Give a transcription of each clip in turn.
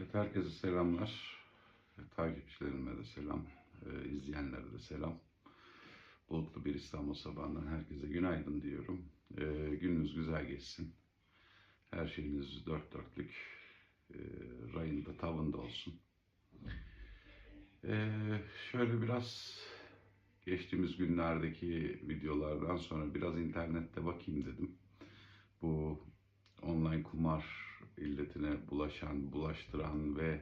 Evet, herkese selamlar. Takipçilerime de selam, e, izleyenlere de selam. Bulutlu bir İstanbul sabahından herkese günaydın diyorum. E, gününüz güzel geçsin. Her şeyiniz dört dörtlük, e, rayında tavında olsun. E, şöyle biraz geçtiğimiz günlerdeki videolardan sonra biraz internette bakayım dedim. Bu online kumar illetine bulaşan, bulaştıran ve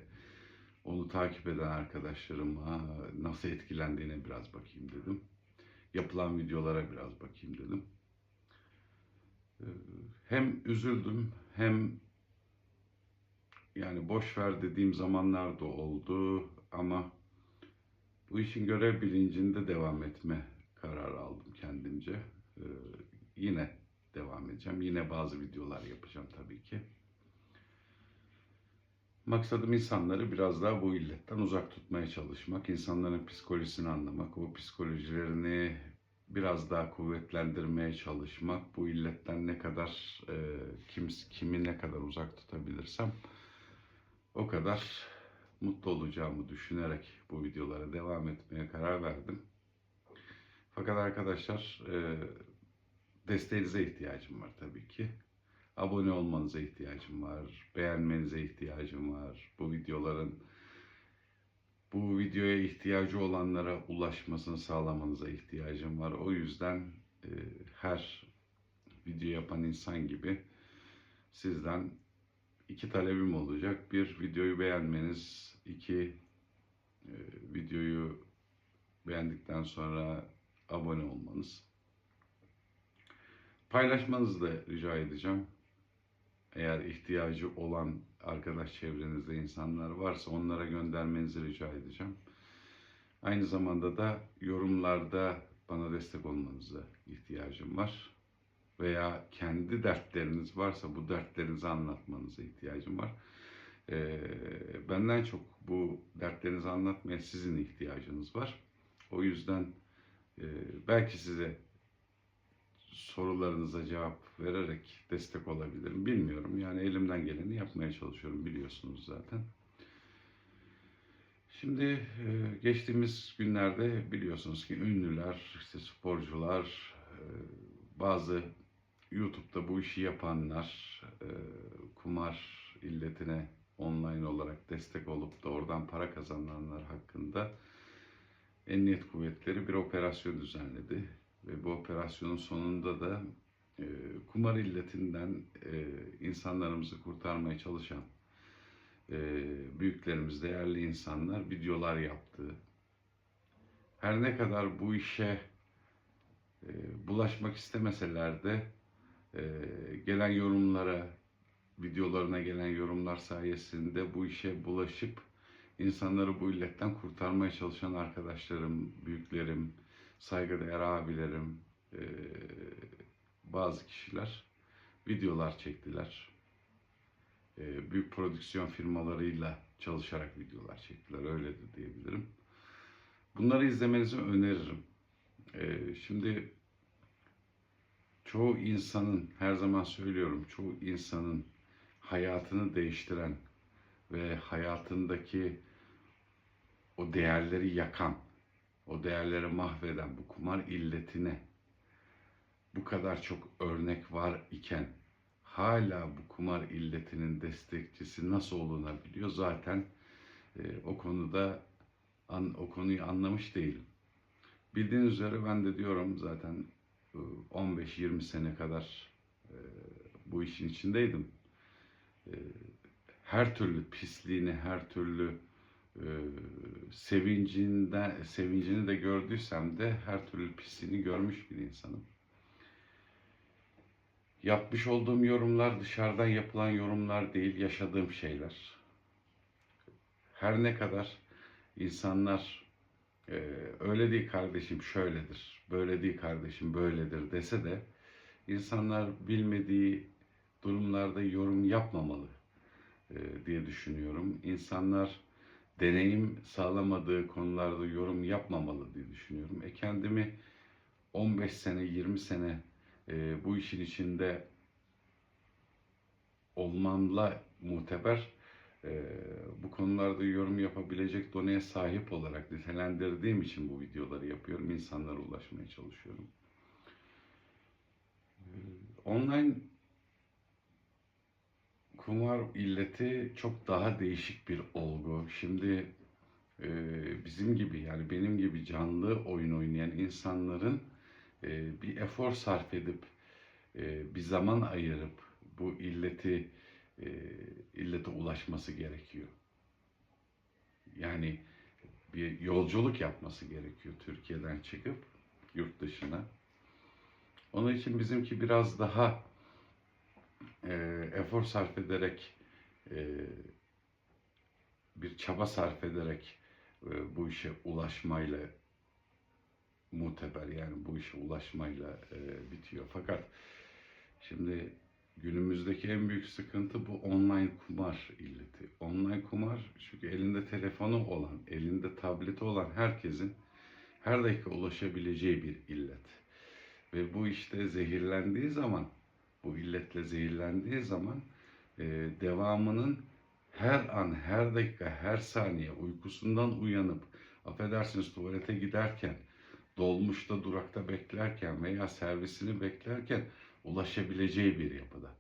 onu takip eden arkadaşlarıma nasıl etkilendiğine biraz bakayım dedim. Yapılan videolara biraz bakayım dedim. Ee, Hem üzüldüm hem yani boş ver dediğim zamanlar da oldu ama bu işin görev bilincinde devam etme kararı aldım kendimce. Ee, Yine devam edeceğim. Yine bazı videolar yapacağım tabii ki. Maksadım insanları biraz daha bu illetten uzak tutmaya çalışmak, insanların psikolojisini anlamak, o psikolojilerini biraz daha kuvvetlendirmeye çalışmak, bu illetten ne kadar e, kim, kimi ne kadar uzak tutabilirsem o kadar mutlu olacağımı düşünerek bu videolara devam etmeye karar verdim. Fakat arkadaşlar e, desteğinize ihtiyacım var tabii ki. Abone olmanıza ihtiyacım var. Beğenmenize ihtiyacım var. Bu videoların bu videoya ihtiyacı olanlara ulaşmasını sağlamanıza ihtiyacım var. O yüzden e, her video yapan insan gibi sizden iki talebim olacak. Bir, videoyu beğenmeniz. iki e, videoyu beğendikten sonra abone olmanız. Paylaşmanızı da rica edeceğim. Eğer ihtiyacı olan arkadaş çevrenizde insanlar varsa onlara göndermenizi rica edeceğim. Aynı zamanda da yorumlarda bana destek olmanıza ihtiyacım var. Veya kendi dertleriniz varsa bu dertlerinizi anlatmanıza ihtiyacım var. Ee, benden çok bu dertlerinizi anlatmaya sizin ihtiyacınız var. O yüzden e, belki size sorularınıza cevap vererek destek olabilirim. Bilmiyorum. Yani elimden geleni yapmaya çalışıyorum biliyorsunuz zaten. Şimdi e, geçtiğimiz günlerde biliyorsunuz ki ünlüler, işte sporcular, e, bazı YouTube'da bu işi yapanlar, e, kumar illetine online olarak destek olup da oradan para kazananlar hakkında Emniyet Kuvvetleri bir operasyon düzenledi ve bu operasyonun sonunda da e, kumar illetinden e, insanlarımızı kurtarmaya çalışan e, büyüklerimiz, değerli insanlar videolar yaptı. Her ne kadar bu işe e, bulaşmak istemeseler de e, gelen yorumlara, videolarına gelen yorumlar sayesinde bu işe bulaşıp insanları bu illetten kurtarmaya çalışan arkadaşlarım, büyüklerim, saygıdeğer abilerim, e, bazı kişiler videolar çektiler. E, büyük prodüksiyon firmalarıyla çalışarak videolar çektiler, öyle de diyebilirim. Bunları izlemenizi öneririm. E, şimdi çoğu insanın, her zaman söylüyorum, çoğu insanın hayatını değiştiren ve hayatındaki o değerleri yakan o değerleri mahveden bu kumar illetine bu kadar çok örnek var iken hala bu kumar illetinin destekçisi nasıl olunabiliyor zaten e, o konuda an, o konuyu anlamış değilim. Bildiğiniz üzere ben de diyorum zaten 15-20 sene kadar e, bu işin içindeydim. E, her türlü pisliğini, her türlü e, sevincini de gördüysem de her türlü pisliğini görmüş bir insanım. Yapmış olduğum yorumlar dışarıdan yapılan yorumlar değil, yaşadığım şeyler. Her ne kadar insanlar e, öyle değil kardeşim şöyledir, böyle değil kardeşim böyledir dese de insanlar bilmediği durumlarda yorum yapmamalı e, diye düşünüyorum. İnsanlar deneyim sağlamadığı konularda yorum yapmamalı diye düşünüyorum. E kendimi 15 sene, 20 sene e, bu işin içinde olmamla muteber e, bu konularda yorum yapabilecek doneye sahip olarak nitelendirdiğim için bu videoları yapıyorum. İnsanlara ulaşmaya çalışıyorum. E, online kumar illeti çok daha değişik bir olgu. Şimdi e, bizim gibi yani benim gibi canlı oyun oynayan insanların e, bir efor sarf edip e, bir zaman ayırıp bu illeti e, illete ulaşması gerekiyor. Yani bir yolculuk yapması gerekiyor Türkiye'den çıkıp yurt dışına. Onun için bizimki biraz daha e, efor sarf ederek e, bir çaba sarf ederek e, bu işe ulaşmayla muteber yani bu işe ulaşmayla e, bitiyor. Fakat şimdi günümüzdeki en büyük sıkıntı bu online kumar illeti. Online kumar çünkü elinde telefonu olan, elinde tableti olan herkesin her dakika ulaşabileceği bir illet. Ve bu işte zehirlendiği zaman, bu illetle zehirlendiği zaman e, devamının her an, her dakika, her saniye uykusundan uyanıp, affedersiniz tuvalete giderken, dolmuşta, durakta beklerken veya servisini beklerken ulaşabileceği bir yapıda.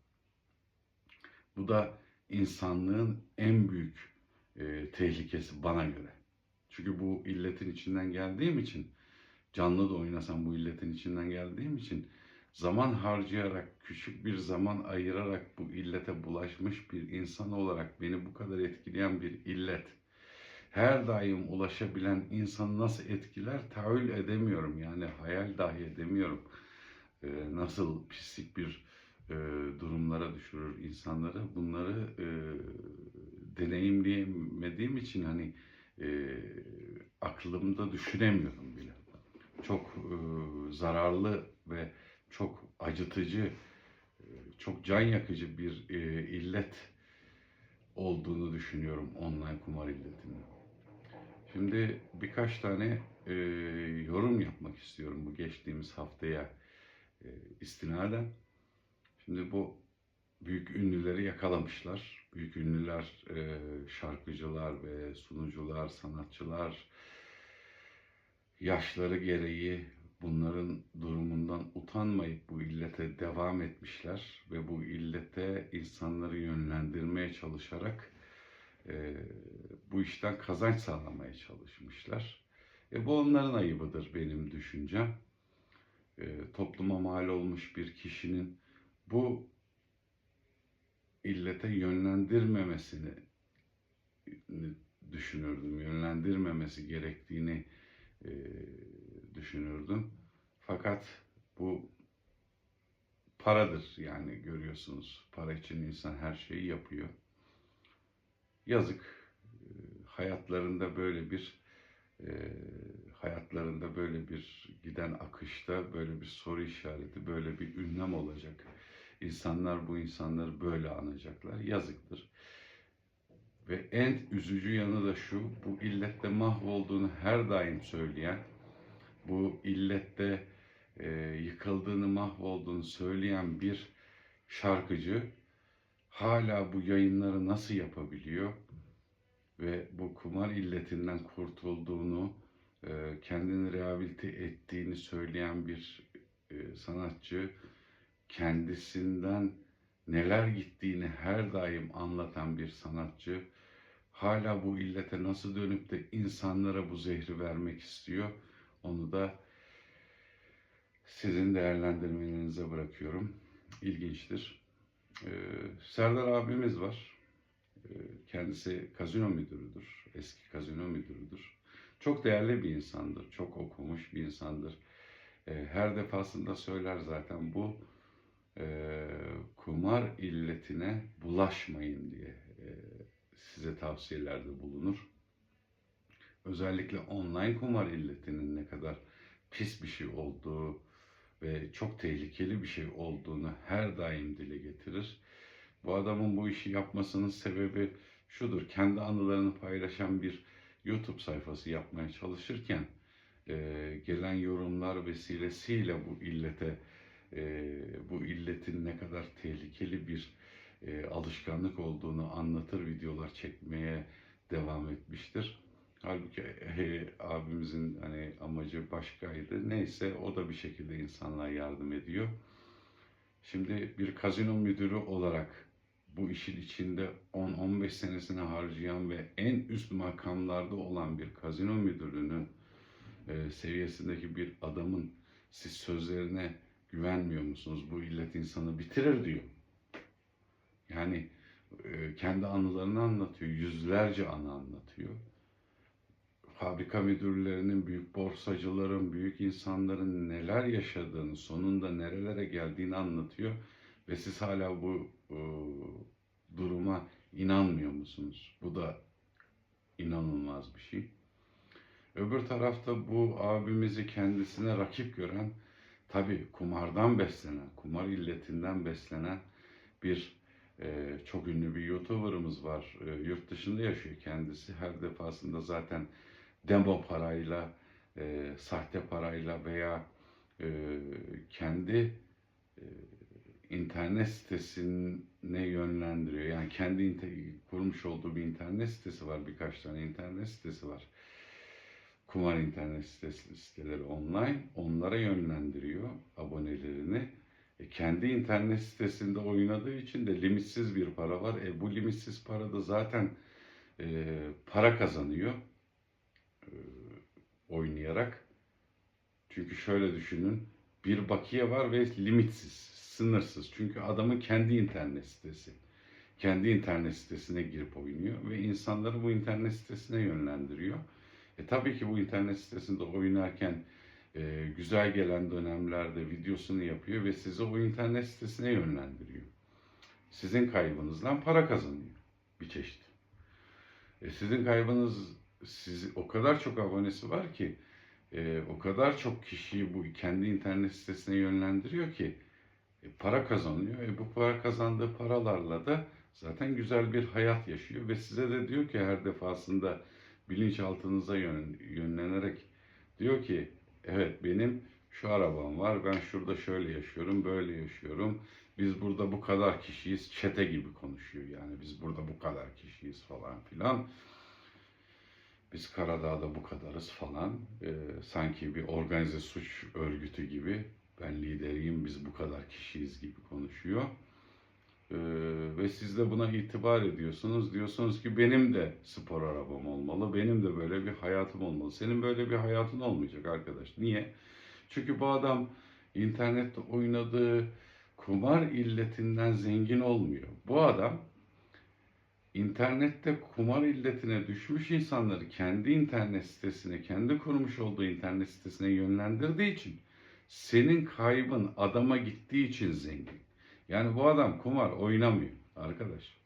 Bu da insanlığın en büyük e, tehlikesi bana göre. Çünkü bu illetin içinden geldiğim için, canlı da oynasam bu illetin içinden geldiğim için zaman harcayarak, küçük bir zaman ayırarak bu illete bulaşmış bir insan olarak beni bu kadar etkileyen bir illet, her daim ulaşabilen insanı nasıl etkiler tahayyül edemiyorum. Yani hayal dahi edemiyorum. Ee, nasıl pislik bir e, durumlara düşürür insanları. Bunları e, deneyimleyemediğim için hani e, aklımda düşünemiyorum bile. Çok e, zararlı ve çok acıtıcı, çok can yakıcı bir e, illet olduğunu düşünüyorum online kumar illetinin. Şimdi birkaç tane e, yorum yapmak istiyorum bu geçtiğimiz haftaya e, istinaden. Şimdi bu büyük ünlüleri yakalamışlar. Büyük ünlüler, e, şarkıcılar ve sunucular, sanatçılar yaşları gereği bunların durumundan utanmayıp bu illete devam etmişler ve bu illete insanları yönlendirmeye çalışarak e, bu işten kazanç sağlamaya çalışmışlar. E, bu onların ayıbıdır benim düşüncem. E, topluma mal olmuş bir kişinin bu illete yönlendirmemesini düşünürdüm. Yönlendirmemesi gerektiğini e, düşünürdüm. Fakat bu paradır yani görüyorsunuz. Para için insan her şeyi yapıyor. Yazık. E, hayatlarında böyle bir e, hayatlarında böyle bir giden akışta böyle bir soru işareti, böyle bir ünlem olacak. İnsanlar bu insanları böyle anacaklar. Yazıktır. Ve en üzücü yanı da şu, bu illette mahvolduğunu her daim söyleyen, bu illette e, yıkıldığını, mahvolduğunu söyleyen bir şarkıcı hala bu yayınları nasıl yapabiliyor? Ve bu kumar illetinden kurtulduğunu, e, kendini rehabilite ettiğini söyleyen bir e, sanatçı, kendisinden neler gittiğini her daim anlatan bir sanatçı, hala bu illete nasıl dönüp de insanlara bu zehri vermek istiyor, onu da sizin değerlendirmenize bırakıyorum. İlginçtir. Ee, Serdar abimiz var. Ee, kendisi kazino müdürüdür. Eski kazino müdürüdür. Çok değerli bir insandır. Çok okumuş bir insandır. Ee, her defasında söyler zaten bu e, kumar illetine bulaşmayın diye e, size tavsiyelerde bulunur. Özellikle online kumar illetinin ne kadar pis bir şey olduğu ve çok tehlikeli bir şey olduğunu her daim dile getirir. Bu adamın bu işi yapmasının sebebi şudur. Kendi anılarını paylaşan bir YouTube sayfası yapmaya çalışırken e, gelen yorumlar vesilesiyle bu illete e, bu illetin ne kadar tehlikeli bir e, alışkanlık olduğunu anlatır videolar çekmeye devam etmiştir. Halbuki e, abimizin hani amacı başkaydı. Neyse o da bir şekilde insanlığa yardım ediyor. Şimdi bir kazino müdürü olarak bu işin içinde 10-15 senesini harcayan ve en üst makamlarda olan bir kazino müdürünün e, seviyesindeki bir adamın siz sözlerine güvenmiyor musunuz? Bu illet insanı bitirir diyor. Yani e, kendi anılarını anlatıyor. Yüzlerce anı anlatıyor. Fabrika müdürlerinin, büyük borsacıların, büyük insanların neler yaşadığını, sonunda nerelere geldiğini anlatıyor. Ve siz hala bu e, duruma inanmıyor musunuz? Bu da inanılmaz bir şey. Öbür tarafta bu abimizi kendisine rakip gören, tabi kumardan beslenen, kumar illetinden beslenen bir e, çok ünlü bir YouTuber'ımız var. E, yurt dışında yaşıyor kendisi. Her defasında zaten demo parayla, e, sahte parayla veya e, kendi e, internet sitesine yönlendiriyor. Yani kendi kurmuş olduğu bir internet sitesi var. Birkaç tane internet sitesi var. Kumar internet sitesi, siteleri online. Onlara yönlendiriyor abonelerini. E, kendi internet sitesinde oynadığı için de limitsiz bir para var. E, bu limitsiz para da zaten e, para kazanıyor oynayarak. Çünkü şöyle düşünün. Bir bakiye var ve limitsiz, sınırsız. Çünkü adamın kendi internet sitesi. Kendi internet sitesine girip oynuyor ve insanları bu internet sitesine yönlendiriyor. E tabii ki bu internet sitesinde oynarken e, güzel gelen dönemlerde videosunu yapıyor ve sizi o internet sitesine yönlendiriyor. Sizin kaybınızdan para kazanıyor bir çeşit. E, sizin kaybınız sizi o kadar çok abonesi var ki e, o kadar çok kişiyi bu kendi internet sitesine yönlendiriyor ki e, para kazanıyor. E, bu para kazandığı paralarla da zaten güzel bir hayat yaşıyor ve size de diyor ki her defasında bilinçaltınıza yön, yönlenerek diyor ki evet benim şu arabam var ben şurada şöyle yaşıyorum böyle yaşıyorum. Biz burada bu kadar kişiyiz çete gibi konuşuyor yani. Biz burada bu kadar kişiyiz falan filan biz Karadağ'da bu kadarız falan Ee, sanki bir organize suç örgütü gibi ben lideriyim biz bu kadar kişiyiz gibi konuşuyor. Ee, ve siz de buna itibar ediyorsunuz. Diyorsunuz ki benim de spor arabam olmalı, benim de böyle bir hayatım olmalı. Senin böyle bir hayatın olmayacak arkadaş. Niye? Çünkü bu adam internette oynadığı kumar illetinden zengin olmuyor. Bu adam internette kumar illetine düşmüş insanları kendi internet sitesine, kendi kurmuş olduğu internet sitesine yönlendirdiği için senin kaybın adama gittiği için zengin. Yani bu adam kumar oynamıyor arkadaş.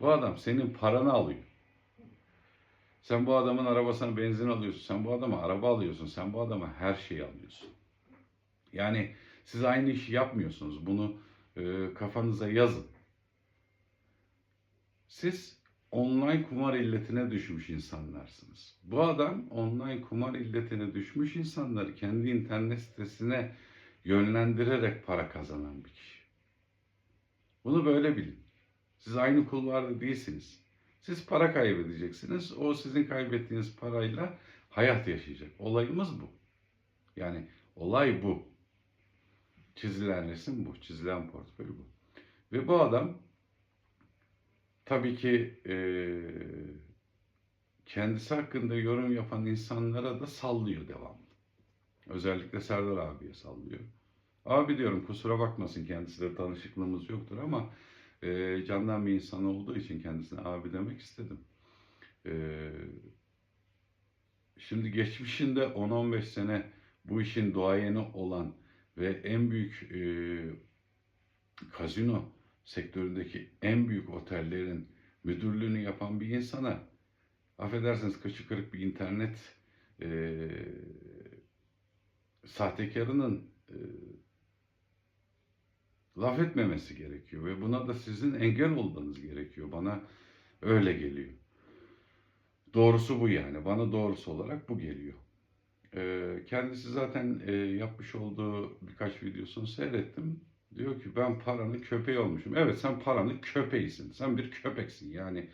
Bu adam senin paranı alıyor. Sen bu adamın arabasına benzin alıyorsun. Sen bu adama araba alıyorsun. Sen bu adama her şeyi alıyorsun. Yani siz aynı işi yapmıyorsunuz. Bunu e, kafanıza yazın. Siz online kumar illetine düşmüş insanlarsınız. Bu adam online kumar illetine düşmüş insanları kendi internet sitesine yönlendirerek para kazanan bir kişi. Bunu böyle bilin. Siz aynı kulvarda değilsiniz. Siz para kaybedeceksiniz. O sizin kaybettiğiniz parayla hayat yaşayacak. Olayımız bu. Yani olay bu. Çizilen resim bu. Çizilen portföy bu. Ve bu adam tabii ki eee, kendisi hakkında yorum yapan insanlara da sallıyor devamlı. Özellikle Serdar abiye sallıyor. Abi diyorum kusura bakmasın kendisiyle tanışıklığımız yoktur ama eee, candan bir insan olduğu için kendisine abi demek istedim. Eee, şimdi geçmişinde 10-15 sene bu işin duayeni olan ve en büyük eee, kazino sektöründeki en büyük otellerin müdürlüğünü yapan bir insana affedersiniz kıçı kırık bir internet eee sahtekarının eee, laf etmemesi gerekiyor ve buna da sizin engel olmanız gerekiyor. Bana öyle geliyor. Doğrusu bu yani. Bana doğrusu olarak bu geliyor. Eee, kendisi zaten eee, yapmış olduğu birkaç videosunu seyrettim. Diyor ki ben paranın köpeği olmuşum. Evet sen paranın köpeğisin. Sen bir köpeksin. Yani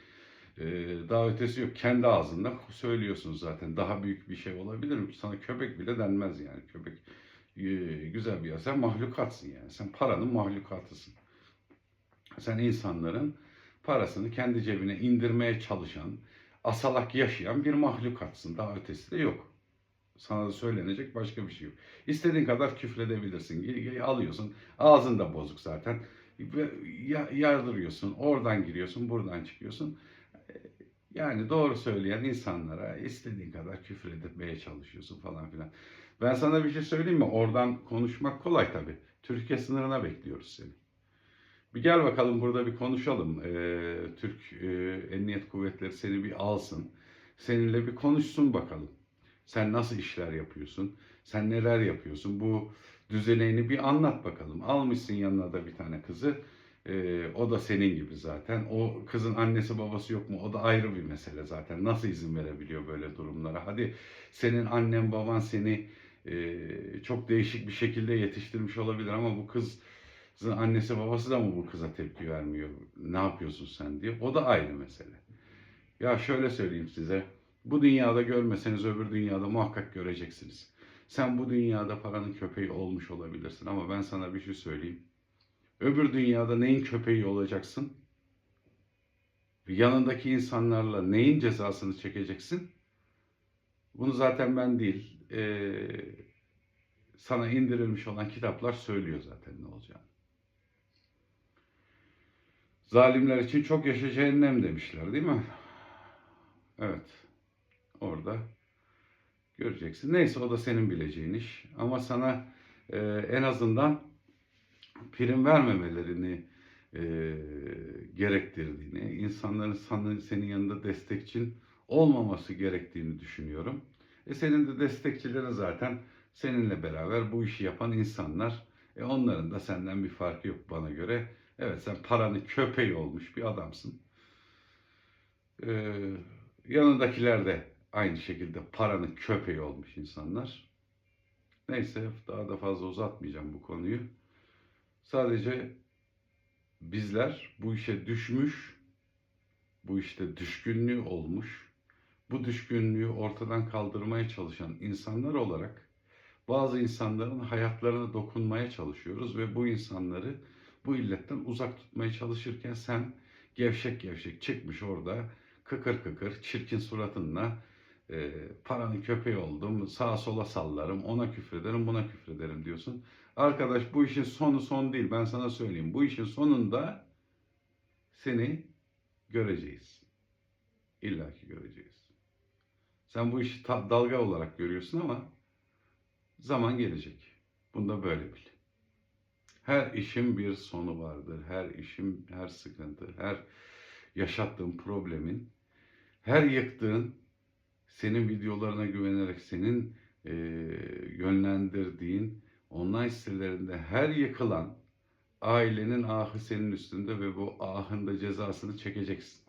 e, daha ötesi yok. Kendi ağzından söylüyorsun zaten. Daha büyük bir şey olabilir mi? Sana köpek bile denmez yani. Köpek e, güzel bir yer. Sen mahlukatsın yani. Sen paranın mahlukatısın. Sen insanların parasını kendi cebine indirmeye çalışan, asalak yaşayan bir mahlukatsın. Daha ötesi de yok. Sana da söylenecek başka bir şey yok. İstediğin kadar küfredebilirsin. Alıyorsun. Ağzın da bozuk zaten. Yardırıyorsun. Oradan giriyorsun. Buradan çıkıyorsun. E, Yani doğru söyleyen insanlara istediğin kadar küfür etmeye çalışıyorsun falan filan. Ben sana bir şey söyleyeyim mi? Oradan konuşmak kolay tabii. Türkiye sınırına bekliyoruz seni. Bir gel bakalım burada bir konuşalım. Ee, Türk e, Emniyet Kuvvetleri seni bir alsın. Seninle bir konuşsun bakalım. Sen nasıl işler yapıyorsun? Sen neler yapıyorsun? Bu düzeneğini bir anlat bakalım. Almışsın yanına da bir tane kızı. Ee, o da senin gibi zaten. O kızın annesi babası yok mu? O da ayrı bir mesele zaten. Nasıl izin verebiliyor böyle durumlara? Hadi senin annen baban seni e, çok değişik bir şekilde yetiştirmiş olabilir ama bu kız Kızın annesi babası da mı bu kıza tepki vermiyor? Ne yapıyorsun sen diye. O da ayrı mesele. Ya şöyle söyleyeyim size. Bu dünyada görmeseniz öbür dünyada muhakkak göreceksiniz. Sen bu dünyada paranın köpeği olmuş olabilirsin ama ben sana bir şey söyleyeyim. Öbür dünyada neyin köpeği olacaksın? Yanındaki insanlarla neyin cezasını çekeceksin? Bunu zaten ben değil, eee, sana indirilmiş olan kitaplar söylüyor zaten ne olacağını. Zalimler için çok yaşa cehennem demişler değil mi? Evet. Orada göreceksin. Neyse o da senin bileceğin iş. Ama sana e, en azından prim vermemelerini e, gerektirdiğini, insanların sana, senin yanında destekçin olmaması gerektiğini düşünüyorum. E senin de destekçilerin zaten seninle beraber bu işi yapan insanlar. E onların da senden bir farkı yok bana göre. Evet sen paranın köpeği olmuş bir adamsın. Ee, yanındakiler de aynı şekilde paranın köpeği olmuş insanlar. Neyse daha da fazla uzatmayacağım bu konuyu. Sadece bizler bu işe düşmüş, bu işte düşkünlüğü olmuş, bu düşkünlüğü ortadan kaldırmaya çalışan insanlar olarak bazı insanların hayatlarına dokunmaya çalışıyoruz ve bu insanları bu illetten uzak tutmaya çalışırken sen gevşek gevşek çıkmış orada kıkır kıkır çirkin suratınla e, paranın köpeği oldum sağa sola sallarım ona küfrederim buna küfrederim diyorsun. Arkadaş bu işin sonu son değil ben sana söyleyeyim. Bu işin sonunda seni göreceğiz. İlla ki göreceğiz. Sen bu işi dalga olarak görüyorsun ama zaman gelecek. Bunda böyle bil. Her işin bir sonu vardır. Her işin, her sıkıntı, her yaşattığın problemin, her yıktığın, senin videolarına güvenerek senin e, yönlendirdiğin online sitelerinde her yıkılan ailenin ahı senin üstünde ve bu ahın da cezasını çekeceksin.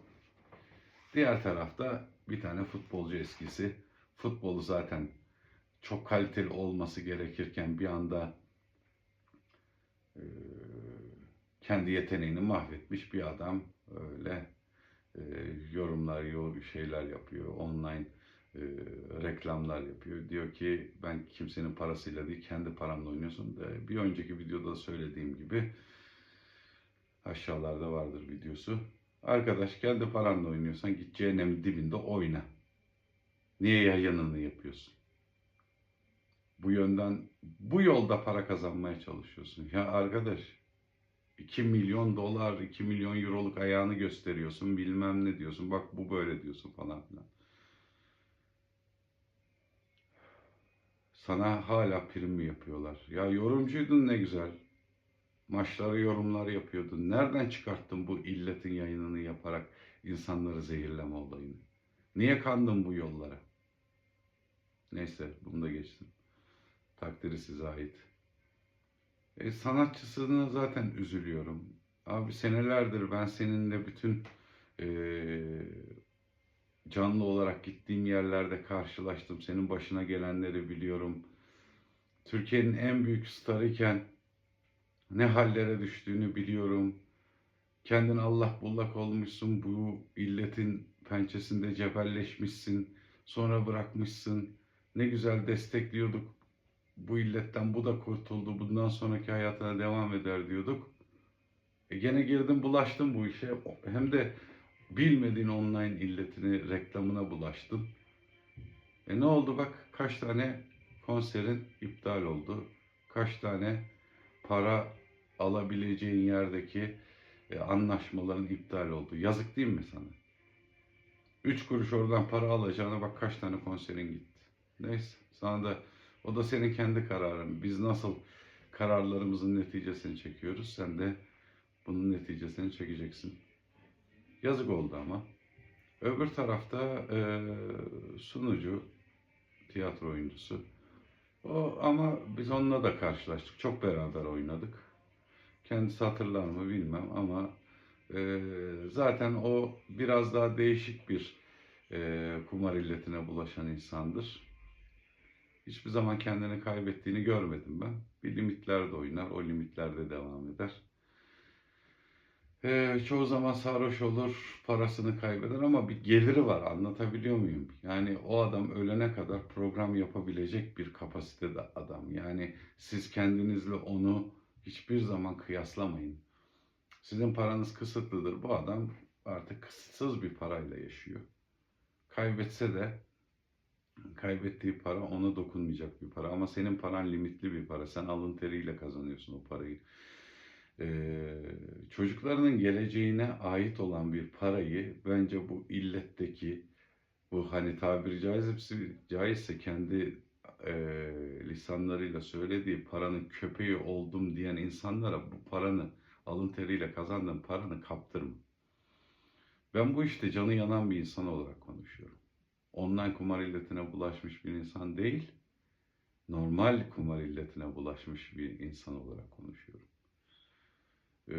Diğer tarafta bir tane futbolcu eskisi. Futbolu zaten çok kaliteli olması gerekirken bir anda e, kendi yeteneğini mahvetmiş bir adam öyle e, yorumlar, yo- şeyler yapıyor, online e, reklamlar yapıyor. Diyor ki ben kimsenin parasıyla değil kendi paramla oynuyorsun. E, bir önceki videoda söylediğim gibi aşağılarda vardır videosu. Arkadaş kendi paranla oynuyorsan git cehennemin dibinde oyna. Niye yayınını yapıyorsun? Bu yönden, bu yolda para kazanmaya çalışıyorsun. Ya arkadaş 2 milyon dolar, 2 milyon euroluk ayağını gösteriyorsun, bilmem ne diyorsun. Bak bu böyle diyorsun falan filan. Sana hala prim mi yapıyorlar? Ya yorumcuydun ne güzel. Maçları yorumlar yapıyordun. Nereden çıkarttın bu illetin yayınını yaparak insanları zehirleme olayını? Niye kandın bu yollara? Neyse bunu da geçtim. Takdiri size ait. E, sanatçısına zaten üzülüyorum. Abi senelerdir ben seninle bütün e, canlı olarak gittiğim yerlerde karşılaştım. Senin başına gelenleri biliyorum. Türkiye'nin en büyük starıyken Ne hallere düştüğünü biliyorum. Kendin Allah bullak olmuşsun. Bu illetin pençesinde cebelleşmişsin. Sonra bırakmışsın. Ne güzel destekliyorduk. Bu illetten bu da kurtuldu. Bundan sonraki hayatına devam eder diyorduk. E gene girdim bulaştım bu işe. Hem de bilmediğin online illetini reklamına bulaştım. E ne oldu bak kaç tane konserin iptal oldu. Kaç tane para alabileceğin yerdeki e, anlaşmaların iptal oldu. Yazık değil mi sana? Üç kuruş oradan para alacağına bak kaç tane konserin gitti. Neyse sana da o da senin kendi kararın. Biz nasıl kararlarımızın neticesini çekiyoruz sen de bunun neticesini çekeceksin. Yazık oldu ama. Öbür tarafta e, sunucu, tiyatro oyuncusu. O ama biz onunla da karşılaştık. Çok beraber oynadık. Kendisi hatırlar mı bilmem ama e, zaten o biraz daha değişik bir e, kumar illetine bulaşan insandır. Hiçbir zaman kendini kaybettiğini görmedim ben. Bir limitlerde oynar, o limitlerde devam eder. Ee, çoğu zaman sarhoş olur, parasını kaybeder ama bir geliri var. Anlatabiliyor muyum? Yani o adam ölene kadar program yapabilecek bir kapasitede adam. Yani siz kendinizle onu hiçbir zaman kıyaslamayın. Sizin paranız kısıtlıdır. Bu adam artık kısıtsız bir parayla yaşıyor. Kaybetse de kaybettiği para ona dokunmayacak bir para. Ama senin paran limitli bir para. Sen alın teriyle kazanıyorsun o parayı e, çocuklarının geleceğine ait olan bir parayı bence bu illetteki bu hani tabiri caizse, caizse kendi e, lisanlarıyla söylediği paranın köpeği oldum diyen insanlara bu paranı alın teriyle kazandığın paranı kaptırma. Ben bu işte canı yanan bir insan olarak konuşuyorum. Online kumar illetine bulaşmış bir insan değil, normal kumar illetine bulaşmış bir insan olarak konuşuyorum e,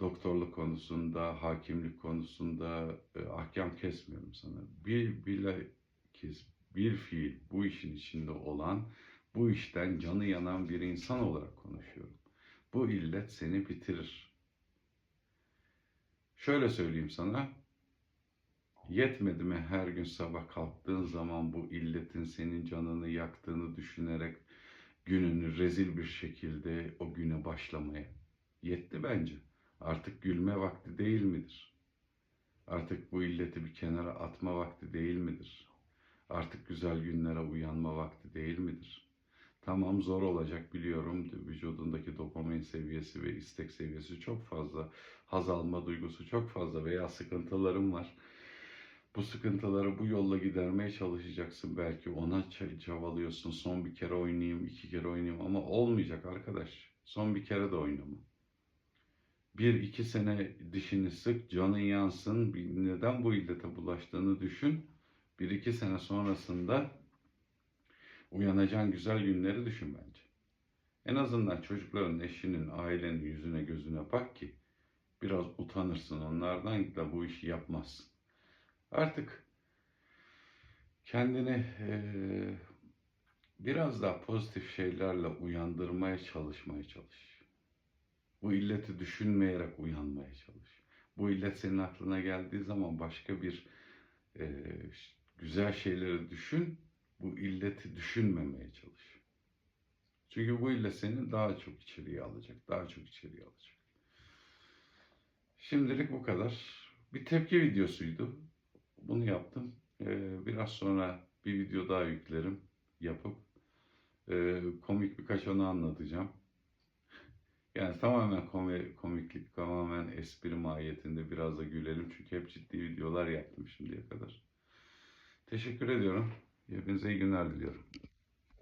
doktorluk konusunda, hakimlik konusunda e, ahkam kesmiyorum sana. Bir bilakis bir fiil bu işin içinde olan, bu işten canı yanan bir insan olarak konuşuyorum. Bu illet seni bitirir. Şöyle söyleyeyim sana, yetmedi mi her gün sabah kalktığın zaman bu illetin senin canını yaktığını düşünerek gününü rezil bir şekilde o güne başlamaya? Yetti bence. Artık gülme vakti değil midir? Artık bu illeti bir kenara atma vakti değil midir? Artık güzel günlere uyanma vakti değil midir? Tamam zor olacak biliyorum. Vücudundaki dopamin seviyesi ve istek seviyesi çok fazla. Haz alma duygusu çok fazla veya sıkıntılarım var. Bu sıkıntıları bu yolla gidermeye çalışacaksın. Belki ona çabalıyorsun. Son bir kere oynayayım, iki kere oynayayım ama olmayacak arkadaş. Son bir kere de oynama bir iki sene dişini sık, canın yansın, neden bu illete bulaştığını düşün. Bir iki sene sonrasında uyanacağın güzel günleri düşün bence. En azından çocukların, eşinin, ailenin yüzüne gözüne bak ki biraz utanırsın onlardan da bu işi yapmazsın. Artık kendini e, biraz daha pozitif şeylerle uyandırmaya çalışmaya çalış. Bu illeti düşünmeyerek uyanmaya çalış. Bu illet senin aklına geldiği zaman başka bir e, güzel şeyleri düşün. Bu illeti düşünmemeye çalış. Çünkü bu illet seni daha çok içeriye alacak. Daha çok içeriye alacak. Şimdilik bu kadar. Bir tepki videosuydu. Bunu yaptım. Ee, biraz sonra bir video daha yüklerim. Yapıp e, komik birkaç onu anlatacağım. Yani tamamen komik, komiklik, tamamen espri mahiyetinde biraz da gülelim. Çünkü hep ciddi videolar yaptım şimdiye kadar. Teşekkür ediyorum. Hepinize iyi günler diliyorum.